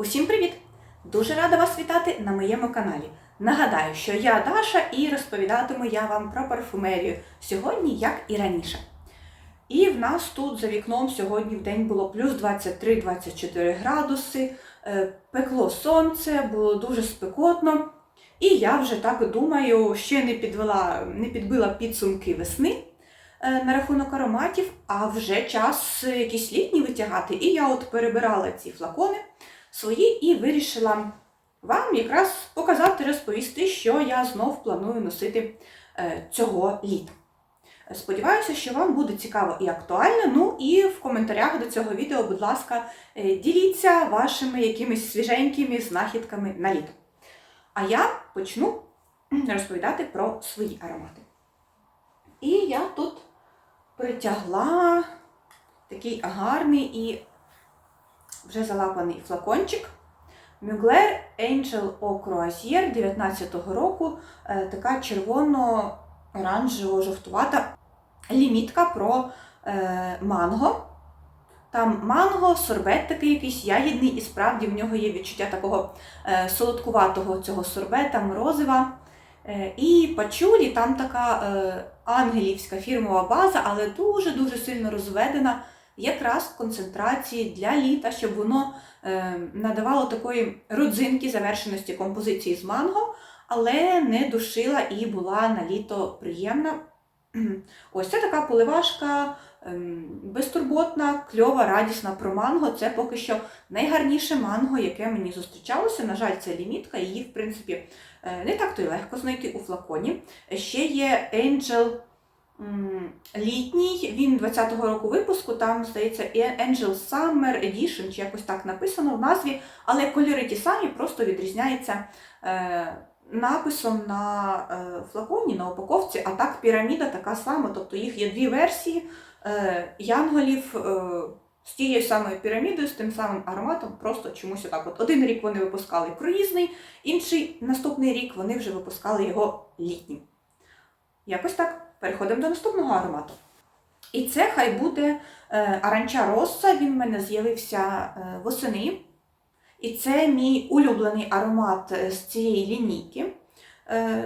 Усім привіт! Дуже рада вас вітати на моєму каналі. Нагадаю, що я Даша і розповідатиму я вам про парфумерію сьогодні, як і раніше. І в нас тут за вікном сьогодні в день було плюс 23-24 градуси, е, пекло сонце, було дуже спекотно. І я вже так думаю, ще не підвела, не підбила підсумки весни е, на рахунок ароматів, а вже час якийсь літній витягати. І я от перебирала ці флакони свої і вирішила вам якраз показати, розповісти, що я знов планую носити е, цього літа. Сподіваюся, що вам буде цікаво і актуально. Ну і в коментарях до цього відео, будь ласка, е, діліться вашими якимись свіженькими знахідками на літо. А я почну розповідати про свої аромати. І я тут притягла такий гарний і вже залапаний флакончик. Mugler Angel Eau Croisière 19-го року. Е, Така червоно-оранжево-жовтувата лімітка про е, манго. Там манго, сорбет такий якийсь ягідний, і справді в нього є відчуття такого е, солодкуватого цього сорбета, морозива. Е, і пачулі, там така е, ангелівська фірмова база, але дуже-дуже сильно розведена якраз концентрації для літа, щоб воно е, надавало такої родзинки завершеності композиції з манго, але не душила і була на літо приємна. Ось це така поливашка, ем, безтурботна, кльова, радісна про манго. Це поки що найгарніше манго, яке мені зустрічалося. На жаль, це лімітка, її, в принципі, е, не так то й легко знайти у флаконі. Ще є Angel літній, він 20-го року випуску, там, здається, Angel Summer Edition, чи якось так написано в назві, але кольори ті самі, просто відрізняється. Е, написом на е, флаконі, на упаковці, а так піраміда така сама, тобто їх є дві версії е, янголів е, з тією самою пірамідою, з тим самим ароматом, просто чомусь отак. От один рік вони випускали круїзний, інший наступний рік вони вже випускали його літнім. Якось так. Переходимо до наступного аромату. І це хай буде е, Аранча Росса, він в мене з'явився е, восени. І це мій улюблений аромат е, з цієї лінійки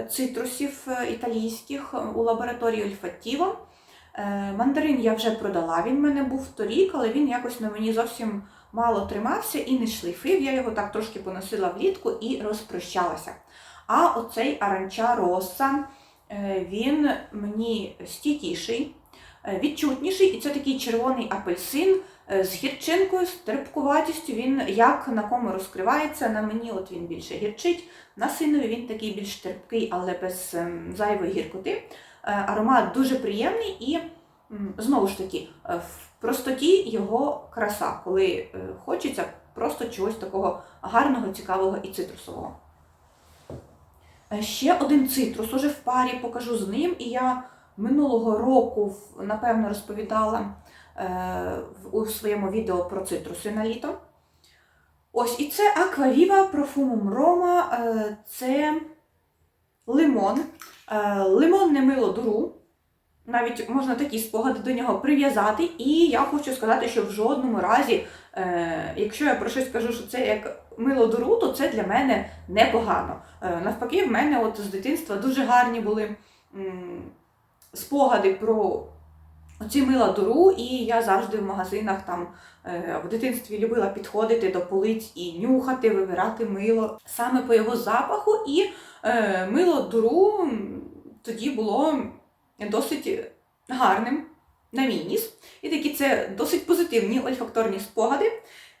цитрусів італійських у лабораторії Ольфатіво. Мандарин я вже продала, він в мене був торік, але він якось на мені зовсім мало тримався і не шлейфив. Я його так трошки поносила влітку і розпрощалася. А оцей аранча роса, він мені стійкіший, відчутніший, і це такий червоний апельсин. З гірчинкою, з терпкуватістю, він як на кому розкривається, на мені от він більше гірчить, на синові він такий більш терпкий, але без зайвої гіркоти. Аромат дуже приємний і, знову ж таки, в простоті його краса, коли хочеться просто чогось такого гарного, цікавого і цитрусового. Ще один цитрус уже в парі покажу з ним, і я минулого року, напевно, розповідала у своєму відео про цитруси на літо. Ось, і це Аквавіва Профумум Рома, це лимон. Лимонне мило дуру. Навіть можна такі спогади до нього прив'язати. І я хочу сказати, що в жодному разі, якщо я про щось кажу, що це як мило дуру, то це для мене непогано. Навпаки, в мене от з дитинства дуже гарні були спогади про Оці мила дуру, і я завжди в магазинах там е, в дитинстві любила підходити до полиць і нюхати, вибирати мило саме по його запаху. І е, мило дуру тоді було досить гарним на мій ніс. І такі це досить позитивні ольфакторні спогади.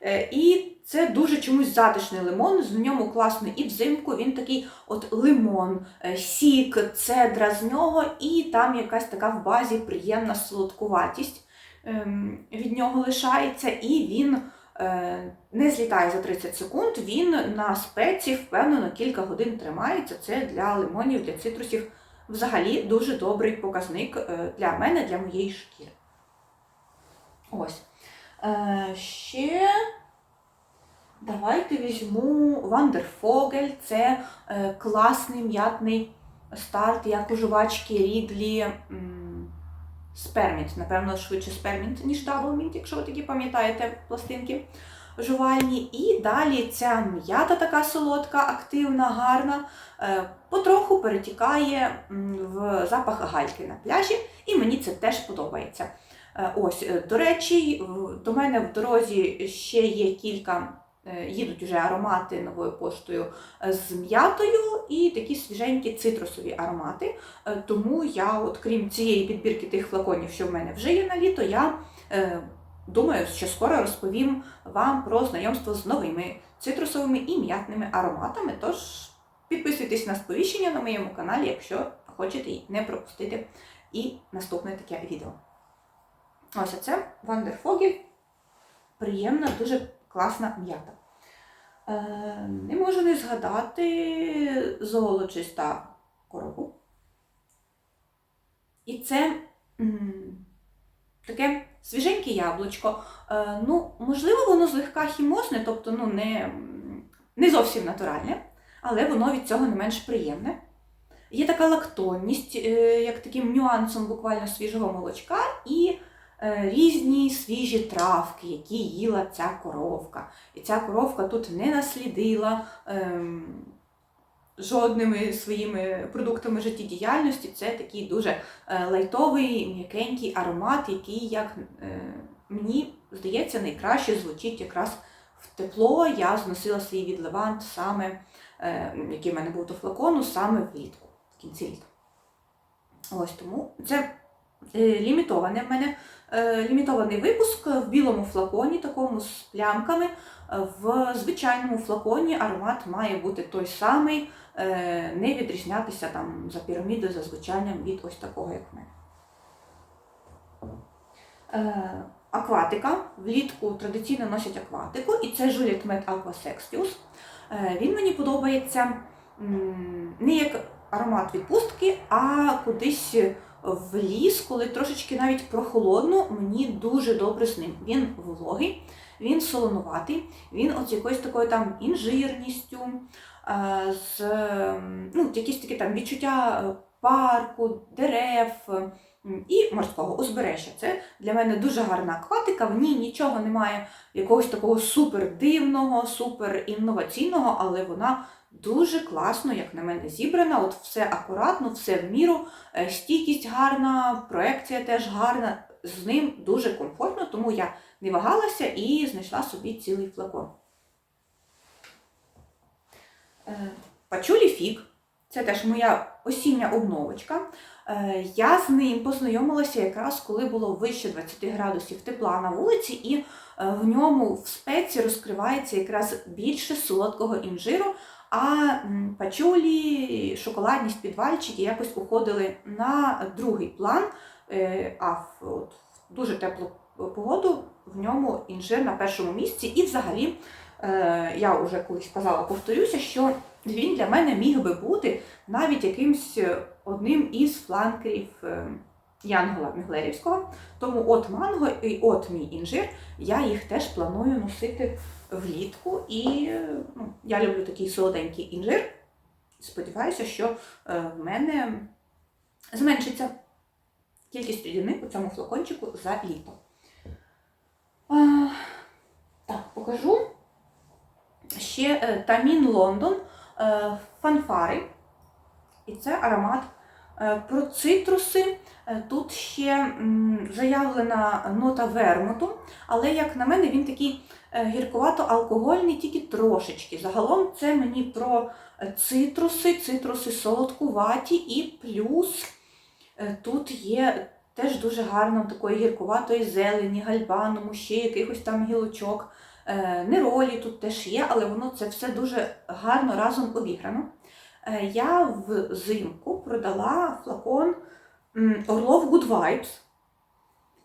Е, і це дуже чомусь затишний лимон, з ньому класно і взимку він такий от лимон, е, сік, цедра з нього, і там якась така в базі приємна солодкуватість ем, від нього лишається, і він е, не злітає за 30 секунд, він на спеці впевнено кілька годин тримається. Це для лимонів, для цитрусів взагалі дуже добрий показник для мене, для моєї шкіри. Ось. Ще Давайте візьму Вандерфогель, це е, класний м'ятний старт, як у жувачки Рідлі Спермінт. Напевно, швидше Спермінт, ніж Даблмінт, якщо ви такі пам'ятаєте пластинки. Жувальні. І далі ця м'ята така солодка, активна, гарна, е, потроху перетікає в запах гальки на пляжі, і мені це теж подобається. Е, Ось, е, до речі, до мене в дорозі ще є кілька, їдуть вже аромати новою поштою з м'ятою і такі свіженькі цитрусові аромати. Тому я, от крім цієї підбірки тих флаконів, що в мене вже є на літо, я думаю, що скоро розповім вам про знайомство з новими цитрусовими і м'ятними ароматами. Тож підписуйтесь на сповіщення на моєму каналі, якщо хочете не пропустити і наступне таке відео. Ось оце Вандерфогі. Приємна, дуже класна м'ята. Е, не можу не згадати золочиста корову. І це м, таке свіженьке яблучко. Е, ну, можливо, воно злегка хімозне, тобто ну, не, не зовсім натуральне, але воно від цього не менш приємне. Є така лактонність, е, як таким нюансом буквально свіжого молочка, і е, різні свіжі травки, які їла ця коровка. І ця коровка тут не наслідила ем, жодними своїми продуктами життєдіяльності. Це такий дуже е, лайтовий, м'якенький аромат, який, як е, мені здається, найкраще звучить якраз в тепло. Я зносила свій відливант саме, е, який в мене був до флакону, саме влітку, в кінці літа. Ось тому це лімітоване в мене е, лімітований випуск в білому флаконі, такому з плямками. Е, В звичайному флаконі аромат має бути той самий, е, не відрізнятися там за пірамідою, за звучанням від ось такого, як в мене. Е, Акватика. Влітку традиційно носять акватику, і це Juliet Med Aqua Sextius. Е, Він мені подобається не як аромат відпустки, а кудись в ліс, коли трошечки навіть прохолодно, мені дуже добре з ним. Він вологий, він солонуватий, він от якоюсь такою там інжирністю, е, з ем, ну, якісь такі там відчуття е, парку, дерев і морського узбережжя. Це для мене дуже гарна акватика. В ній нічого немає якогось такого супер дивного, супер інноваційного, але вона дуже класно, як на мене, зібрана. От все акуратно, все в міру, е, стійкість гарна, проекція теж гарна. З ним дуже комфортно, тому я не вагалася і знайшла собі цілий флакон. Е, Пачулі фік. Це теж моя осіння обновочка. Е, Я з ним познайомилася якраз коли було вище 20 градусів тепла на вулиці, і в ньому в спеці розкривається якраз більше солодкого інжиру, а пачулі, шоколадність, підвальчики якось уходили на другий план. Е, А в от, дуже теплу погоду в ньому інжир на першому місці. І взагалі, е, я вже колись казала, повторюся, що він для мене міг би бути навіть якимсь одним із фланкерів е, Янгола Міглерівського. Тому от манго і от мій інжир, я їх теж планую носити влітку. І ну, я люблю такий солоденький інжир. Сподіваюся, що е, в мене зменшиться кількість рідини у цьому флакончику за літо. А, так, покажу. Ще е, Тамін Лондон е, фанфари. І це аромат про цитруси. Тут ще заявлена нота вермуту, але, як на мене, він такий гіркувато-алкогольний, тільки трошечки. Загалом це мені про е, цитруси, цитруси солодкуваті, і плюс е, тут є теж дуже гарно такої гіркуватої зелені, гальбаному, ще якихось там гілочок. Е, Неролі тут теж є, але воно це все дуже гарно разом обіграно. Е, Я взимку продала флакон Орлов Good Vibes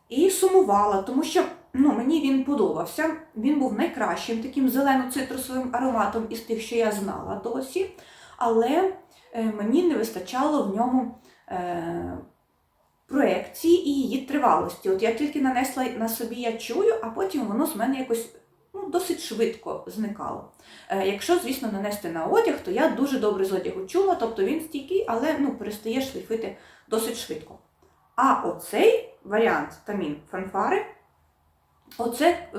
і сумувала, тому що ну, мені він подобався. Він був найкращим таким зелено-цитрусовим ароматом із тих, що я знала досі. Але е, мені не вистачало в ньому е, проекції і її тривалості. От я тільки нанесла на собі, я чую, а потім воно з мене якось ну, досить швидко зникало. Е, якщо, звісно, нанести на одяг, то я дуже добре з одягу чула, тобто він стійкий, але ну, перестає шліфити досить швидко. А оцей варіант тамін фанфари оце е,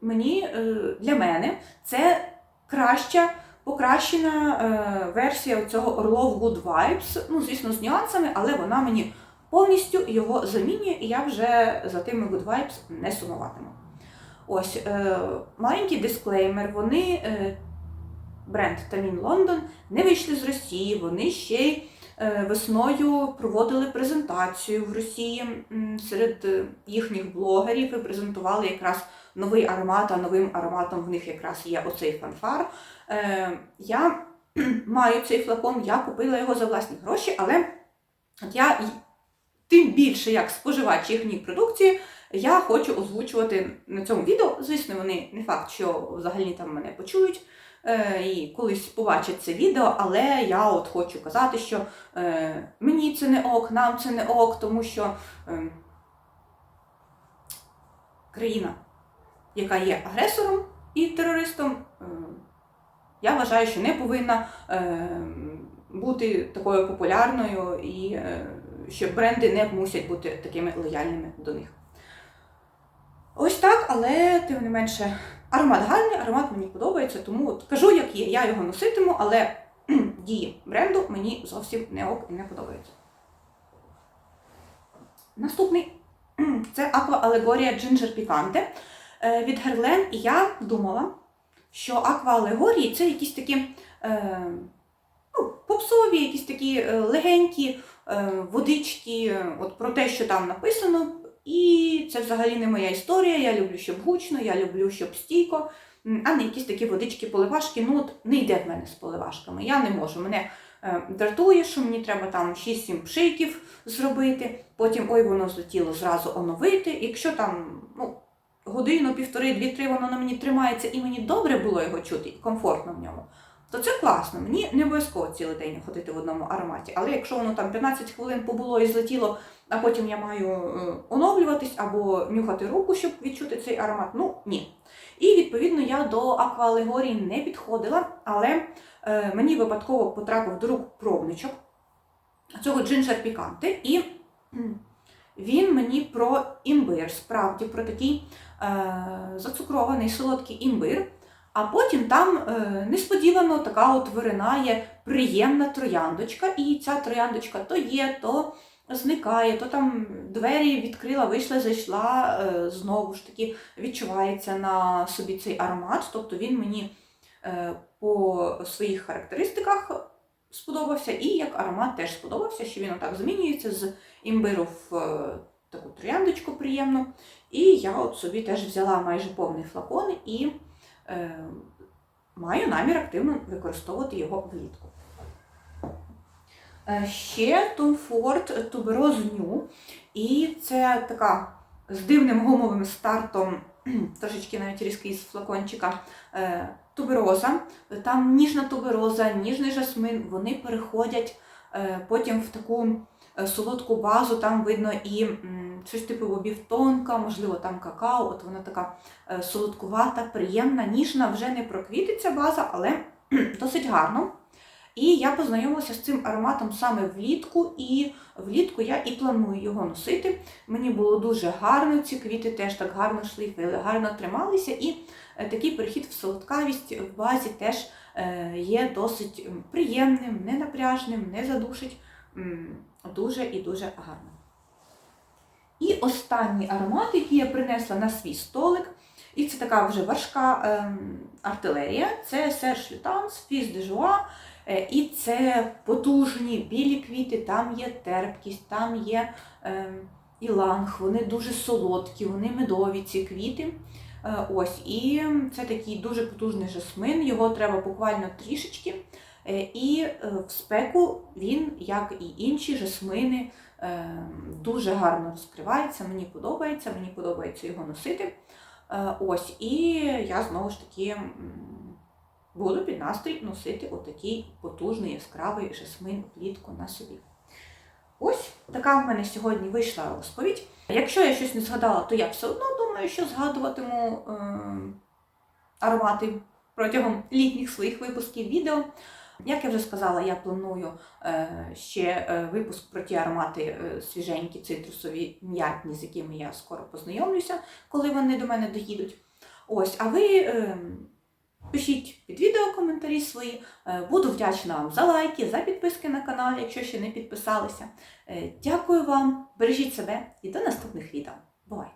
мені е, для мене це краща. Покращена е, версія цього Orlov Good Vibes, ну, звісно, з нюансами, але вона мені повністю його замінює, і я вже за тими Good Vibes не сумуватиму. Ось е, маленький дисклеймер. Вони, е, бренд Тамін Лондон, не вийшли з Росії, вони ще й весною проводили презентацію в Росії серед е, їхніх блогерів і презентували якраз новий аромат, а новим ароматом в них якраз є оцей фанфар. Е, я маю цей флакон, я купила його за власні гроші, але я тим більше як споживач їхньої продукції, я хочу озвучувати на цьому відео. Звісно, вони не факт, що взагалі там мене почують е, і колись побачать це відео, але я от хочу казати, що е, мені це не ок, нам це не ок, тому що е, країна, яка є агресором і терористом, е, я вважаю, що не повинна е, бути такою популярною і е, що бренди не мусять бути такими лояльними до них. Ось так, але тим не менше, аромат гарний, аромат мені подобається, тому от кажу, як є, я його носитиму, але дії бренду мені зовсім не ок і не подобаються. Наступний це Aqua Allegoria Ginger Picante е, від Guerlain. І я думала, що Aqua Allegoria це якісь такі е, ну, попсові, якісь такі е, легенькі е, водички, от про те, що там написано. І це взагалі не моя історія. Я люблю, щоб гучно, я люблю, щоб стійко, а не якісь такі водички поливашки. Ну, от не йде в мене з поливашками. Я не можу. Мене е, дратує, що мені треба там 6-7 пшиків зробити, потім ой, воно злетіло зразу оновити. Якщо там ну, годину, півтори, дві-три воно на мені тримається, і мені добре було його чути, і комфортно в ньому. То це класно. Мені не обов'язково цілий день ходити в одному ароматі. Але якщо воно там 15 хвилин побуло і злетіло, а потім я маю е, оновлюватись або нюхати руку, щоб відчути цей аромат, ну ні. І відповідно я до аквалегорії не підходила, але е, мені випадково потрапив до рук пробничок цього джинджер піканти, і він мені про імбир, справді про такий е, зацукрований солодкий імбир. А потім там е, несподівано така от виринає приємна трояндочка, і ця трояндочка то є, то зникає, то там двері відкрила, вийшла, зайшла, е, знову ж таки відчувається на собі цей аромат. Тобто він мені е, по своїх характеристиках сподобався, і як аромат теж сподобався, що він отак змінюється з імбиру в таку трояндочку приємну. І я от собі теж взяла майже повний флакон і маю намір активно використовувати його влітку. Е, Ще Tom Ford Tuberose New. І це така з дивним гумовим стартом, трошечки навіть різкий з флакончика, е, тубероза. Там ніжна тубероза, ніжний жасмин, вони переходять е, потім в таку е, солодку базу, там видно і щось типу бобів тонка, можливо, там какао, от вона така е, солодкувата, приємна, ніжна, вже не проквітиться база, але досить гарно. І я познайомилася з цим ароматом саме влітку, і влітку я і планую його носити. Мені було дуже гарно, ці квіти теж так гарно шлейфили, гарно трималися, і е, такий перехід в солодкавість в базі теж е, є досить приємним, ненапряжним, не задушить. Дуже і дуже гарно. І останній аромат, який я принесла на свій столик, і це така вже важка ем, артилерія, це Serge Lutens Fils de Joie. Е, І це потужні білі квіти, там є терпкість, там є е, іланг, вони дуже солодкі, вони медові ці квіти. Е, ось, І це такий дуже потужний жасмин, його треба буквально трішечки. Е, І е, в спеку він, як і інші жасмини, е, дуже гарно розкривається. Мені подобається, мені подобається його носити. Ось, і я знову ж таки. буду під настрій носити отакий потужний яскравий жасмин влітку на собі. Ось така в мене сьогодні вийшла розповідь. Якщо я щось не згадала, то я все одно думаю, що згадуватиму е, аромати протягом літніх своїх випусків відео. Як я вже сказала, я планую е, ще е, випуск про ті аромати е, свіженькі, цитрусові, м'ятні, з якими я скоро познайомлюся, коли вони до мене доїдуть. Ось, а ви пишіть під відео коментарі свої. Буду вдячна вам за лайки, за підписки на канал, якщо ще не підписалися. Дякую вам, бережіть себе і до наступних відео. Бувайте!